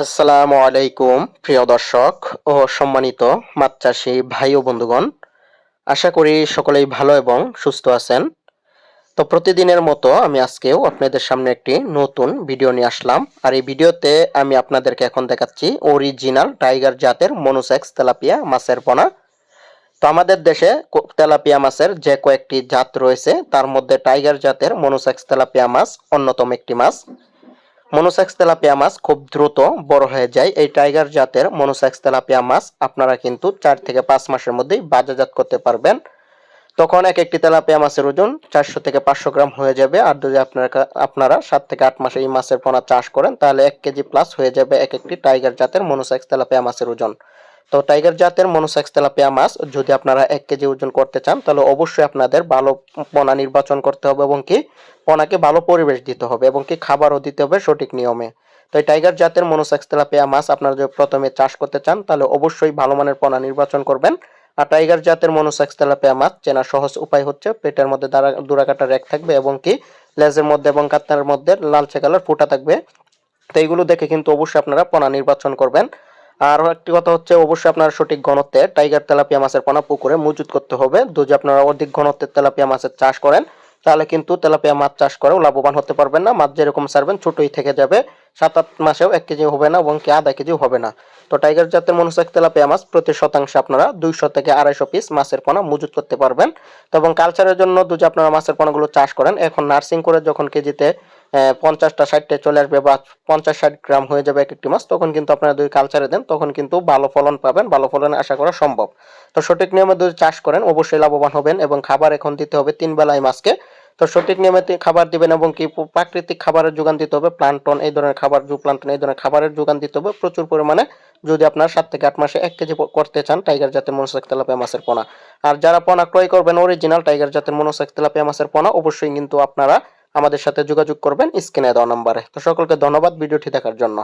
আসসালামু আলাইকুম, প্রিয় দর্শক ও সম্মানিত মাছ চাষি ভাই ও বন্ধুগণ। আশা করি সকলেই ভালো এবং সুস্থ আছেন। তো প্রতিদিনের মতো আমি আজকেও আপনাদের সামনে একটি নতুন ভিডিও নিয়ে আসলাম। আর এই ভিডিওতে আমি আপনাদেরকে এখন দেখাচ্ছি অরিজিনাল টাইগার জাতের মনোসেক্স তেলাপিয়া মাছের পোনা। তো আমাদের দেশে তেলাপিয়া মাছের যে কয়েকটি জাত রয়েছে, তার মধ্যে টাইগার জাতের মনোসেক্স তেলাপিয়া মাছ অন্যতম একটি মাছ। মনোসেক্স তেলাপিয়া মাছ খুব দ্রুত বড় হয়ে যায়। এই টাইগার জাতের মনোসেক্স তেলাপিয়া মাছ আপনারা কিন্তু চার থেকে পাঁচ মাসের মধ্যেই বাজারজাত করতে পারবেন। তখন এক একটি তেলাপিয়া মাছের ওজন চারশো থেকে পাঁচশো গ্রাম হয়ে যাবে। আর যদি আপনারা আপনারা সাত থেকে আট মাসে এই মাছের পোনা চাষ করেন, তাহলে এক কেজি প্লাস হয়ে যাবে এক একটি টাইগার জাতের মনোসেক্স তেলাপিয়া মাছের ওজন। তো টাইগার জাতের মনোসেক্স তেলাপিয়া মাছ, যদি আপনারা এক কেজি ওজন করতে চান, তাহলে অবশ্যই আপনাদের ভালো পোনা নির্বাচন করতে হবে এবং কি পোনাকে ভালো পরিবেশ দিতে হবে এবং কি খাবারও দিতে হবে সঠিক নিয়মে। তো এই টাইগার জাতের মনোসেক্স তেলাপিয়া মাছ আপনারা যদি প্রথমে চাষ করতে চান, তাহলে অবশ্যই ভালো মানের পোনা নির্বাচন করবেন। আর টাইগার জাতের মনোসেক্স তেলাপিয়া মাছ চেনার সহজ উপায় হচ্ছে, পেটের মধ্যে দুরাকাটা রেক থাকবে এবং কি লেজের মধ্যে এবং কাতার মধ্যে লালচে কালার ফুটা থাকবে। তো এইগুলো দেখে কিন্তু অবশ্যই আপনারা পোনা নির্বাচন করবেন। আর একটি কথা হচ্ছে, অবশ্যই আপনার সঠিক ঘনত্বে টাইগার তেলাপিয়া মাছের পোনা পুকুরে মজুত করতে হবে। যদি আপনারা অধিক ঘনত্বের তেলাপিয়া মাছের চাষ করেন, তাহলে কিন্তু তেলাপিয়া মাছ চাষ করেও লাভবান হতে পারবেন না। মাছ যেরকম ছাড়বেন, ছোটই থেকে যাবে। সাত আট মাসেও এক কেজি হবে না এবং কি আধা কেজি হবে না। তো টাইগার জাতের মনোসেক তেলাপিয়া মাছ প্রতি শতাংশে আপনারা দুইশো থেকে আড়াইশো পিস মাছের পোনা মজুত করতে পারবেন। তো এবং কালচারের জন্য যদি আপনারা মাছের পোনাগুলো চাষ করেন, এখন নার্সিং করে যখন কেজিতে পঞ্চাশটা ষাটটা চলে আসবে বা পঞ্চাশ ষাট গ্রাম হয়ে যাবে এক একটি মাছ, তখন কিন্তু আপনারা যদি কালচারে দেন, তখন কিন্তু ভালো ফলন পাবেন, ভালো ফলন আশা করা সম্ভব। তো সঠিক নিয়মে যদি চাষ করেন, অবশ্যই লাভবান হবেন এবং খাবার এখন দিতে হবে তিন বেলায় মাছকে। তো সঠিক নিয়মে খাবার দিবেন এবং কি প্রাকৃতিক খাবারের যোগান দিতে হবে, প্লান্টন এই ধরনের খাবার, জু প্লান্টন এই ধরনের খাবারের যোগান দিতে হবে। প্রচুর পরিমাণে যদি আপনার সাত থেকে আট মাসে এক কেজি করতে চান, টাইগার জাতের মনোসেক তেলাপিয়া মাছের পোনা। আর যারা পোনা ক্রয় করবেন অরিজিনাল টাইগার জাতের মনোসেক তেলাপিয়া মাছের পোনা, অবশ্যই কিন্তু আপনারা আমাদের সাথে যোগাযোগ করবেন স্ক্রিনে দেওয়া নম্বরে। তো সকলকে ধন্যবাদ ভিডিওটি দেখার জন্য।